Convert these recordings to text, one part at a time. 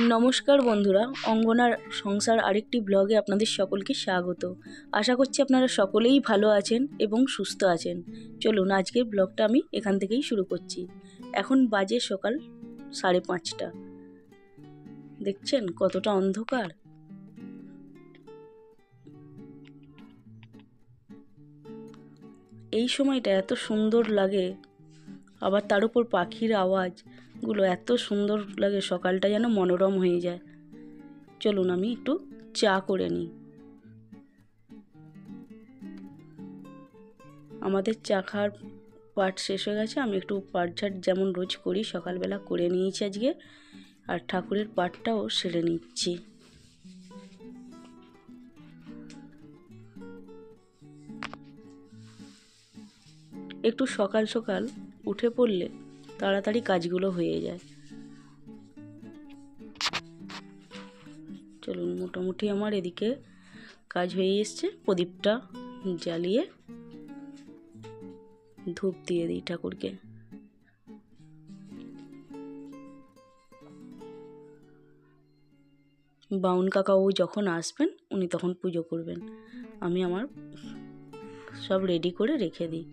নমস্কার বন্ধুরা, অঙ্গনার সংসার আরেকটি ব্লগে আপনাদের সকলকে স্বাগত। আশা করছি আপনারা সকলেই ভালো আছেন এবং সুস্থ আছেন। চলুন আজকের ব্লগটা আমি এখান থেকেই শুরু করছি। এখন বাজে সকাল সাড়ে পাঁচটা। দেখছেন কতটা অন্ধকার? এই সময়টা এত সুন্দর লাগে। আবার তার উপর পাখির আওয়াজগুলো এত সুন্দর লাগে, সকালটা যেন মনোরম হয়ে যায়। চলুন আমি একটু চা করে নিই। আমাদের চা খাওয়ার পাট শেষ হয়ে গেছে। আমি একটু পাট ঝাট যেমন রোজ করি, সকালবেলা করে নিয়েছি আজকে। আর ঠাকুরের পাটটাও সেরে নিচ্ছি। একটু সকাল সকাল উঠে পড়লে তাড়াতাড়ি কাজগুলো হয়ে যায়। চলুন, মোটামুটি আমার এদিকে কাজ হয়ে এসছে। প্রদীপটা জ্বালিয়ে ধূপ দিয়ে দিই ঠাকুরকে। বাউন কাকাও যখন আসবেন, উনি তখন পুজো করবেন। আমি আমার সব রেডি করে রেখে দিই।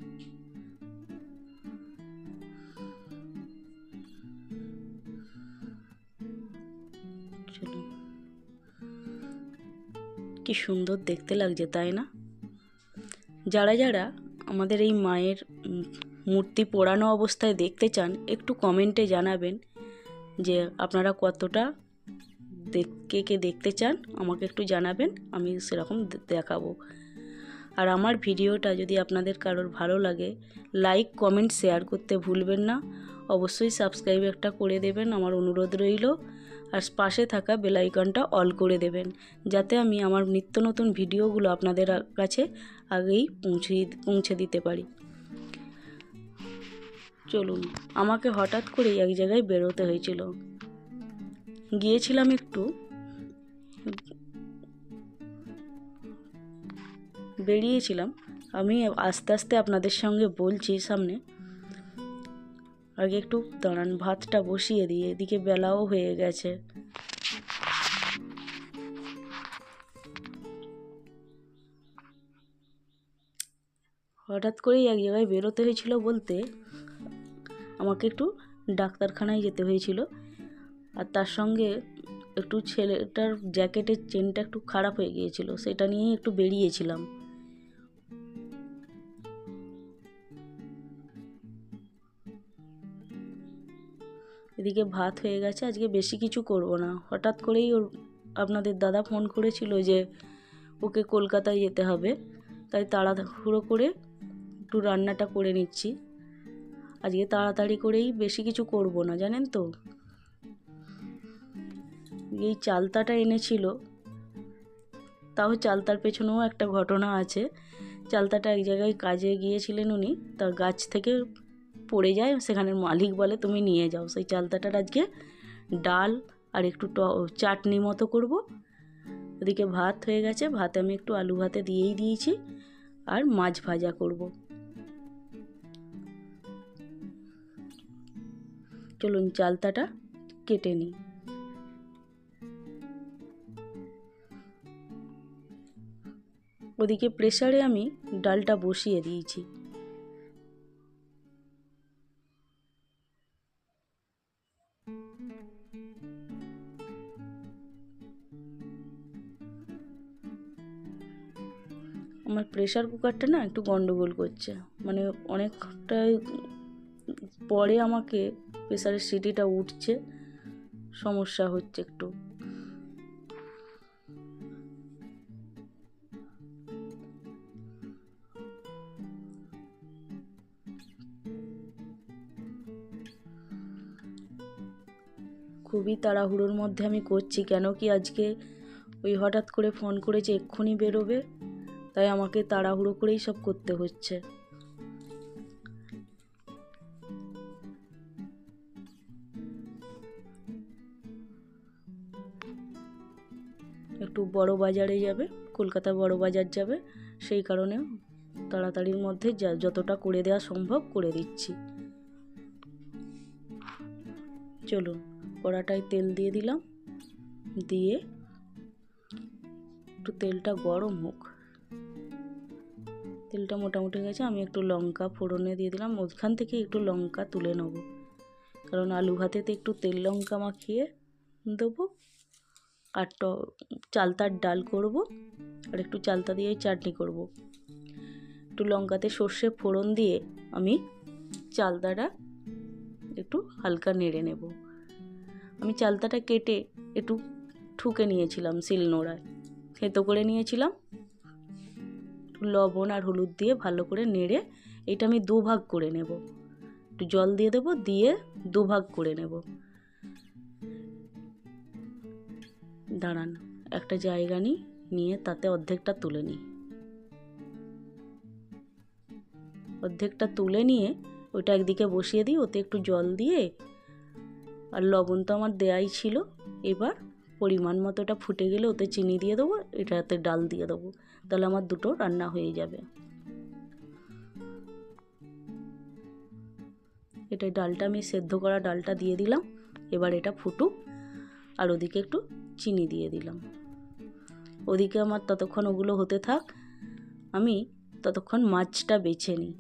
কি সুন্দর দেখতে লাগছে, তাই না? যারা যারা আমাদের এই মায়ের মূর্তি পোড়ানো অবস্থায় দেখতে চান, একটু কমেন্টে জানাবেন যে আপনারা কতটা কে কে দেখতে চান, আমাকে একটু জানাবেন, আমি সেরকম দেখাবো। আর আমার ভিডিওটা যদি আপনাদের কারোর ভালো লাগে, লাইক, কমেন্ট, শেয়ার করতে ভুলবেন না। অবশ্যই সাবস্ক্রাইব একটা করে দেবেন, আমার অনুরোধ রইল। আর পাশে থাকা বেল আইকনটা অল করে দেবেন, যাতে আমি আমার নিত্য নতুন ভিডিওগুলো আপনাদের কাছে আগেই পৌঁছে পৌঁছে দিতে পারি। চলুন, আমাকে হঠাৎ করেই এক জায়গায় বেরোতে হয়েছিল। গিয়েছিলাম একটু। বেরিয়েছিলাম। আমি আস্তে আস্তে আপনাদের সঙ্গে বলছি সামনে আগে একটু দাঁড়ান, ভাতটা বসিয়ে দিই, এদিকে বেলাও হয়ে গেছে। হঠাৎ করেই এক জায়গায় বেরোতে হয়েছিল বলতে আমাকে একটু ডাক্তারখানায় যেতে হয়েছিল, আর তার সঙ্গে একটু ছেলেটার জ্যাকেটের চেনটা একটু খারাপ হয়ে গিয়েছিল, সেটা নিয়েই একটু বেরিয়েছিলাম। এদিকে ভাত হয়ে গেছে, আজকে বেশি কিছু করব না। হঠাৎ করেই ওর আপনাদের দাদা ফোন করেছিল যে ওকে কলকাতায় যেতে হবে। তাই তাড়াহুড়ো করে একটু রান্নাটা করে নিচ্ছি। আজকে তাড়াতাড়ি করেই বেশি কিছু করব না, জানেন তো? এই চালতাটা এনেছিল। তাও চালতার পেছনেও একটা ঘটনা আছে। চালতাটা এক জায়গায় কাজে গিয়েছিলেন উনি, তার গাছ থেকে পড়ে যায়, সেখানের মালিক বলে, তুমি নিয়ে যাও। সেই চালতাটার আজকে ডাল আর একটু ট, চাটনি মতো করব। ওদিকে ভাত হয়ে গেছে। ভাতে আমি একটু আলু ভাতে দিয়েই দিয়েছি আর মাছ ভাজা করব। চলুন চালতাটা কেটে নিই। ওদিকে প্রেসারে আমি ডালটা বসিয়ে দিয়েছি। আমার প্রেশার কুকারটা না একটু গন্ডগোল করছে। মানে অনেকটাই পরে আমাকে প্রেশারের সিটিটা উঠছে, সমস্যা হচ্ছে একটু। খুবই তাড়াহুড়োর মধ্যে আমি করছি। কেন কি আজকে ওই হঠাৎ করে ফোন করেছে, এক্ষুনি বেরোবে, তাই আমাকে তাড়াহুড়ো করেই সব করতে হচ্ছে। একটু বড় বাজারে যাবে, কলকাতা বড় বাজার যাবে, সেই কারণে তাড়াতাড়ির মধ্যে যতটা করে দেওয়া সম্ভব করে দিচ্ছি। চলুন। কড়াটায় তেল দিয়ে দিলাম। দিয়ে একটু তেলটা গরম হোক। তেলটা মোটামুটি গেছে, আমি একটু লঙ্কা ফোড়নে দিয়ে দিলাম। ওখান থেকে একটু লঙ্কা তুলে নেব। কারণ আলু ভাতেতে একটু তেল লঙ্কা মাখিয়ে দেবো আর ট, চালতার ডাল করব আর একটু চালতা দিয়ে চাটনি করব। একটু লঙ্কাতে সর্ষে ফোড়ন দিয়ে আমি চালতাটা একটু হালকা নেড়ে নেব। আমি চালতাটা কেটে একটু ঠুকে নিয়েছিলাম শিলনোড়ায়। থেতো করে নিয়েছিলাম। লবণ আর হলুদ দিয়ে ভালো করে নেড়ে এটা আমি দু ভাগ করে নেব। একটু জল দিয়ে দেবো, দিয়ে দু ভাগ করে নেব। দাঁড়ান, একটা জায়গা নিই, নিয়ে তাতে অর্ধেকটা তুলে নিই। অর্ধেকটা তুলে নিয়ে ওইটা একদিকে বসিয়ে দিই, ওতে একটু জল দিয়ে আর লবণ তো আমার দেয়াই ছিল। এবার পরিমাণ মতো এটা ফুটে গেলে ওতে চিনি দিয়ে দেবো, এটাতে ডাল দিয়ে দেবো। তাহলে আমার দুটো রান্না হয়ে যাবে। এটা ডালটা, আমি সেদ্ধ করা ডালটা দিয়ে দিলাম। এবার এটা ফুটুক, আর ওদিকে একটু চিনি দিয়ে দিলাম। ওদিকে আমার ততক্ষণ ওগুলো হতে থাক, আমি ততক্ষণ মাছটা বেছে নিই।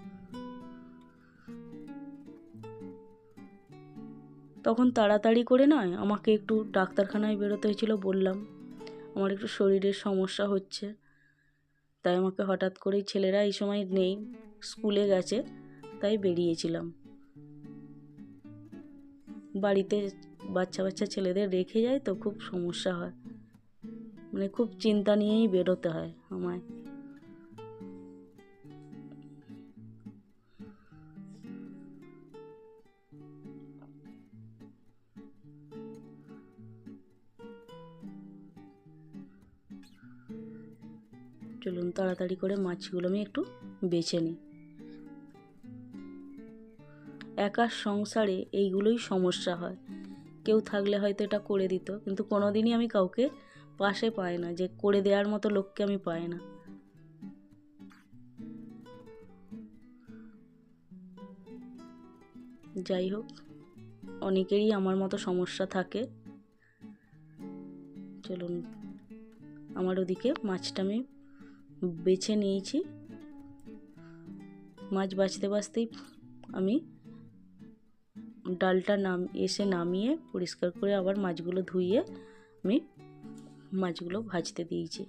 তখন তাড়াতাড়ি করে নয় আমাকে একটু ডাক্তারখানায় বেরোতে হয়েছিল বললাম, আমার একটু শরীরের সমস্যা হচ্ছে। তাই আমাকে হঠাৎ করেই ছেলেরা এই সময় নেই, স্কুলে গেছে, তাই বেরিয়েছিলাম। বাড়িতে বাচ্চা বাচ্চা ছেলেদের রেখে যায় তো খুব সমস্যা হয়। মানে খুব চিন্তা নিয়েই বেরোতে হয় আমায়। চলুন তাড়াতাড়ি করে মাছগুলো আমি একটু বেছে নিই। একার সংসারে এইগুলোই সমস্যা হয়। কেউ থাকলে হয়তো এটা করে দিত, কিন্তু কোনো দিনই আমি কাউকে পাশে পাই না, যে করে দেওয়ার মতো লোককে আমি পাই না। যাই হোক, অনেকেরই আমার মতো সমস্যা থাকে। চলুন, আমার ওদিকে মাছটা আমি বেছে নিয়েছি। মাছ বাছতে বাছতেই আমি ডালটা নাম, এসে নামিয়ে পরিষ্কার করে আবার মাছগুলো ধুইয়ে আমি মাছগুলো ভাজতে দিয়েছি।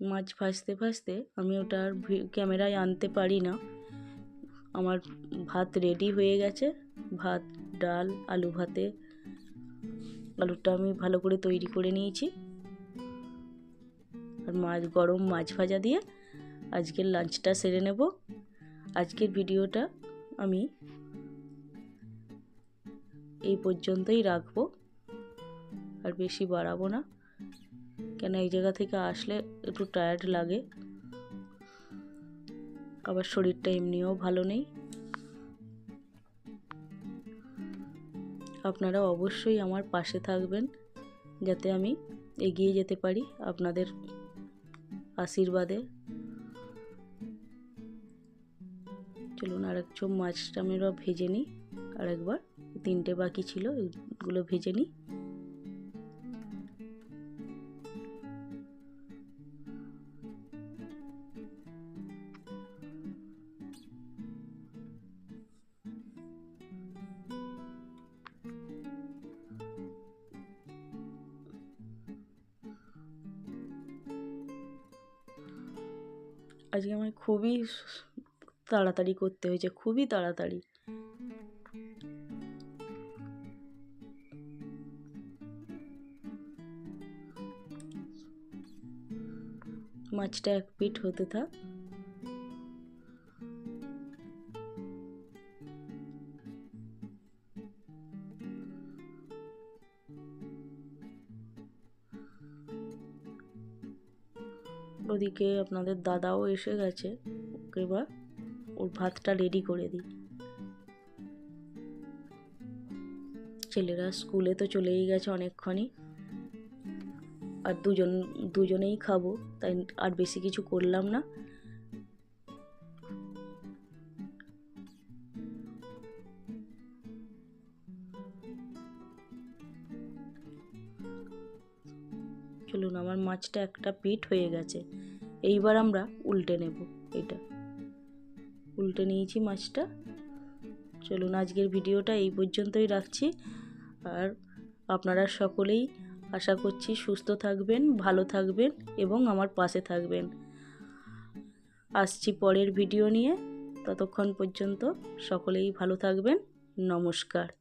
মাছ ভাজতে ভাজতে আমি ওটা আর ক্যামেরায় আনতে পারি না। আমার ভাত রেডি হয়ে গেছে। ভাত, ডাল, আলু ভাতে আলুটা আমি ভালো করে তৈরি করে নিয়েছি। আর মাছ, গরম মাছ ভাজা দিয়ে আজকের লাঞ্চটা সেরে নেব। আজকের ভিডিওটা আমি এই পর্যন্তই রাখব। আর বেশি বাড়াবো না। কেন এই জায়গা থেকে আসলে একটু টায়ার্ড লাগে। আবার শরীরটা এমনিও ভালো নেই। আপনারা অবশ্যই আমার পাশে থাকবেন যাতে আমি এগিয়ে যেতে পারি আপনাদের আশীর্বাদে। চলুন আর এক মাছটা আমি ভেজে নিই। আর একবার তিনটে বাকি ছিল, এগুলো ভেজে নিই। আজকে আমার খুবই তাড়াতাড়ি করতে হয়েছে খুবই তাড়াতাড়ি। মাছটা এক পিঠ হতে থাক। ওদিকে আপনাদের দাদাও এসে গেছে। ওকে এবার ওর ভাতটা রেডি করে দিই। ছেলেরা স্কুলে তো চলেই গেছে অনেকক্ষণই। আর দুজন, দুজনেই খাব, তাই আর বেশি কিছু করলাম না। চলুন, আমার মাছটা একটা পিট হয়ে গেছে। এইবার আমরা উল্টে নেব এটা। উল্টে নিয়েছি মাছটা। চলুন আজকের ভিডিওটা এই পর্যন্তই রাখছি। আর আপনারা সকলেই আশা করছি সুস্থ থাকবেন, ভালো থাকবেন এবং আমার পাশে থাকবেন। আসছি পরের ভিডিও নিয়ে। ততক্ষণ পর্যন্ত সকলেই ভালো থাকবেন। নমস্কার।